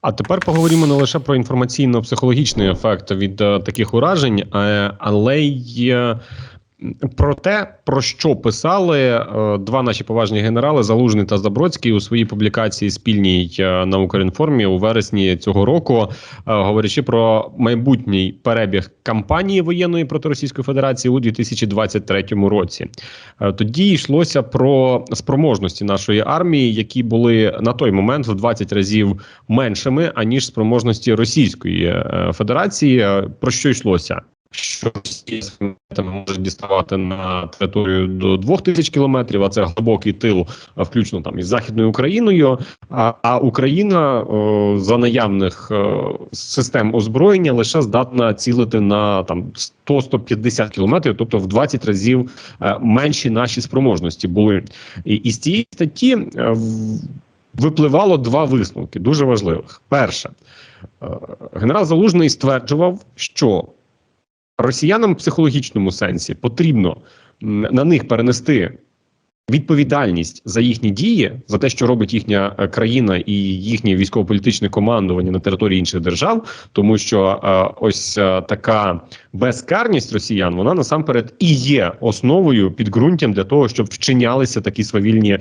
А тепер поговоримо не лише про інформаційно-психологічний ефект від е, таких уражень, е, але й е, про те, про що писали е, два наші поважні генерали Залужний та Забродський у своїй публікації спільній е, на Укрінформі у вересні цього року, е, говорячи про майбутній перебіг кампанії воєнної проти Російської Федерації у 2023 році. Е, Тоді йшлося про спроможності нашої армії, які були на той момент в 20 разів меншими аніж спроможності Російської Федерації. Про що йшлося? Що ракетами може діставати на територію до 2000 кілометрів, а це глибокий тил, включно там із західною Україною. А, а Україна о, за наявних е, систем озброєння лише здатна цілити на там 100-150 кілометрів, тобто в 20 разів е, менші наші спроможності були. І, і з цієї статті е, в- випливало два висновки дуже важливих. Перше, генерал Залужний стверджував, що росіянам в психологічному сенсі потрібно на них перенести відповідальність за їхні дії, за те, що робить їхня е, країна і їхнє військово-політичне командування на території інших держав, тому що е, ось е, така безкарність росіян, вона насамперед і є основою підґрунтям для того, щоб вчинялися такі свавільні е,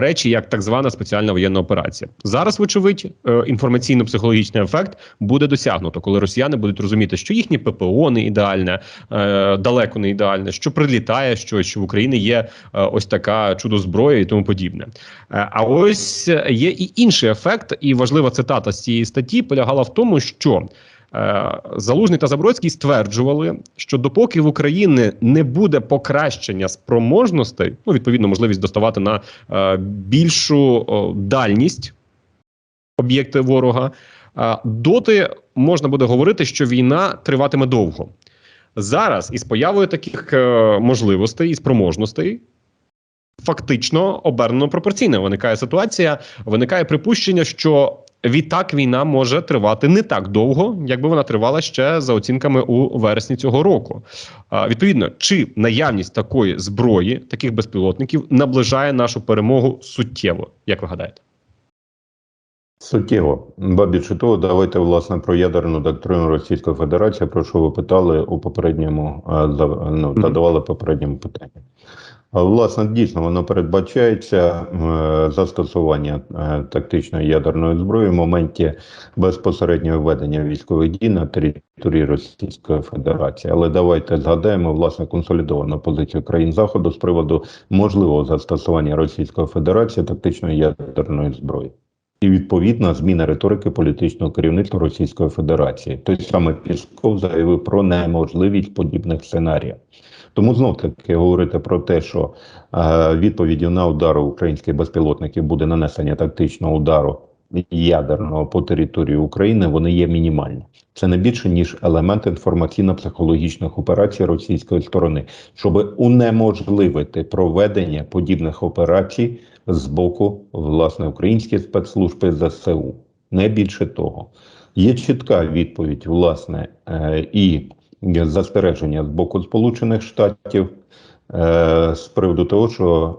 речі, як так звана спеціальна воєнна операція. Зараз, вочевидь, е, інформаційно-психологічний ефект буде досягнуто, коли росіяни будуть розуміти, що їхнє ППО не ідеальне, е, далеко не ідеальне, що прилітає щось, що в Україні є е, ось така чудо зброя і тому подібне. Е, А ось е, є і інший ефект, і важлива цитата з цієї статті полягала в тому, що. Е, Залужний та Забродський стверджували, що допоки в Україні не буде покращення спроможностей, ну відповідно можливість доставати на більшу дальність об'єкти ворога, доти можна буде говорити, що війна триватиме довго. Зараз із появою таких можливостей і спроможностей. Фактично обернено пропорційно виникає ситуація, виникає припущення, що відтак війна може тривати не так довго, якби вона тривала ще за оцінками у вересні цього року. Відповідно, чи наявність такої зброї, таких безпілотників, наближає нашу перемогу суттєво, як ви гадаєте? Суттєво. Ба більше того, давайте власне про ядерну доктрину Російської Федерації, про що ви питали у попередньому е, ну, Мгм. задавали попередньому питанні. Власне, дійсно, воно передбачається е, застосування е, тактичної ядерної зброї в моменті безпосереднього ведення військових дій на території Російської Федерації. Але давайте згадаємо власне консолідовану позицію країн Заходу з приводу можливого застосування Російської Федерації тактичної ядерної зброї. І відповідна зміна риторики політичного керівництва Російської Федерації. Той саме Пісков заявив про неможливість подібних сценаріїв. Тому знов таки говорити про те, що е, відповіддю на удари українських безпілотників буде нанесення тактичного удару ядерного по території України, вони є мінімальні. Це не більше ніж елемент інформаційно-психологічних операцій російської сторони, щоб унеможливити проведення подібних операцій з боку власне українських спецслужб ЗСУ. Не більше того, є чітка відповідь, власне, е, і застереження з боку Сполучених Штатів е, з приводу того, що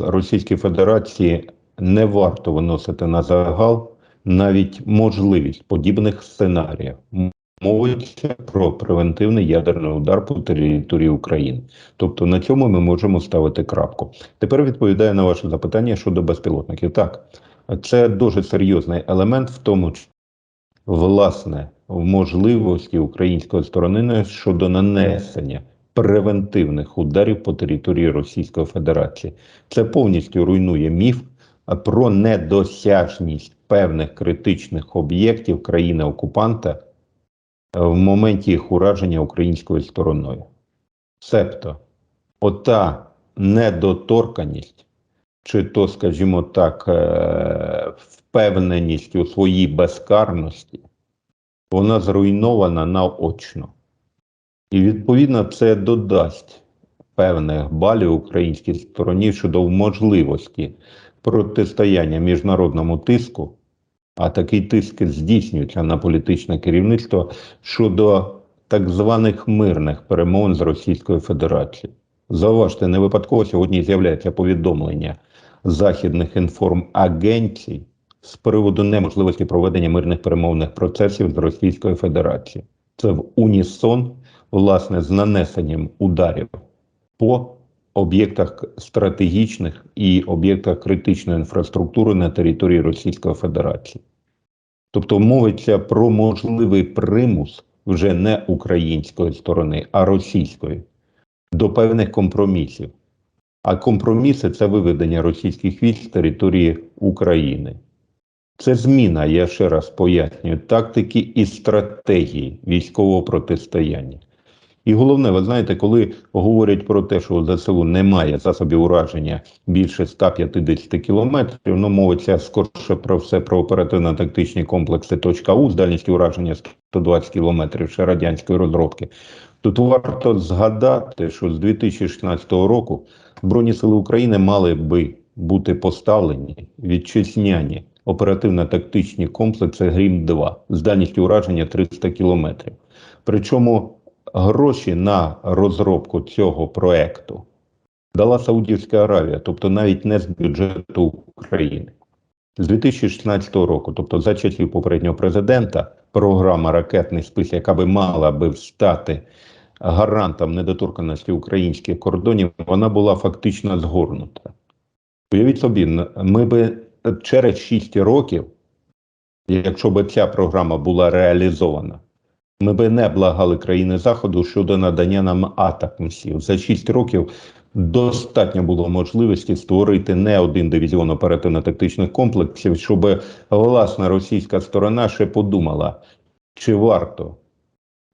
Російській Федерації не варто виносити на загал навіть можливість подібних сценаріїв. Мовиться про превентивний ядерний удар по території України. Тобто на цьому ми можемо ставити крапку. Тепер відповідаю на ваше запитання щодо безпілотників. Так, це дуже серйозний елемент в тому, власне, можливості української сторони щодо нанесення превентивних ударів по території Російської Федерації. Це повністю руйнує міф про недосяжність певних критичних об'єктів країни-окупанта в моменті їх ураження українською стороною. Себто, ота недоторканість, чи то, скажімо так, е, впевненість у своїй безкарності, вона зруйнована наочно. І відповідно це додасть певних балів українській стороні щодо можливості протистояння міжнародному тиску, а такий тиск здійснюється на політичне керівництво щодо так званих мирних перемовин з Російською Федерацією. Зауважте, не випадково сьогодні з'являється повідомлення західних інформагенцій з приводу неможливості проведення мирних перемовних процесів з Російською Федерацією. Це в унісон, власне, з нанесенням ударів по об'єктах стратегічних і об'єктах критичної інфраструктури на території Російської Федерації. Тобто мовиться про можливий примус вже не української сторони, а російської до певних компромісів. А компроміси це виведення російських військ з території України. Це зміна, я ще раз пояснюю, тактики і стратегії військового протистояння. І головне, ви знаєте, коли говорять про те, що у ЗСУ немає засобів ураження більше 150 кілометрів, ну мовиться скорше про все про оперативно-тактичні комплекси точка У з дальністю ураження 120 кілометрів ще радянської розробки. Тут варто згадати, що з 2016 року Збройні сили України мали би бути поставлені вітчизняні оперативно-тактичні комплекси Грім-2 з дальністю ураження 300 кілометрів. Причому гроші на розробку цього проекту дала Саудівська Аравія, тобто навіть не з бюджету України. З 2016 року, тобто за часів попереднього президента, програма Ракетний спис, яка би мала би стати гарантом недоторканості українських кордонів, вона була фактично згорнута. Уявіть собі, ми би через 6 років, якщо б ця програма була реалізована, ми би не благали країни Заходу щодо надання нам атакмсів. За 6 років достатньо було можливості створити не один дивізіон оперативно-тактичних комплексів, щоб власна російська сторона ще подумала, чи варто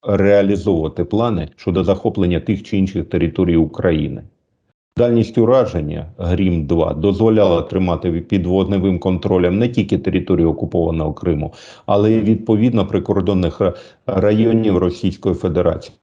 реалізовувати плани щодо захоплення тих чи інших територій України. Дальність ураження Грім-2 дозволяла тримати під вогневим контролем не тільки територію окупованого Криму, але й відповідно прикордонних районів Російської Федерації.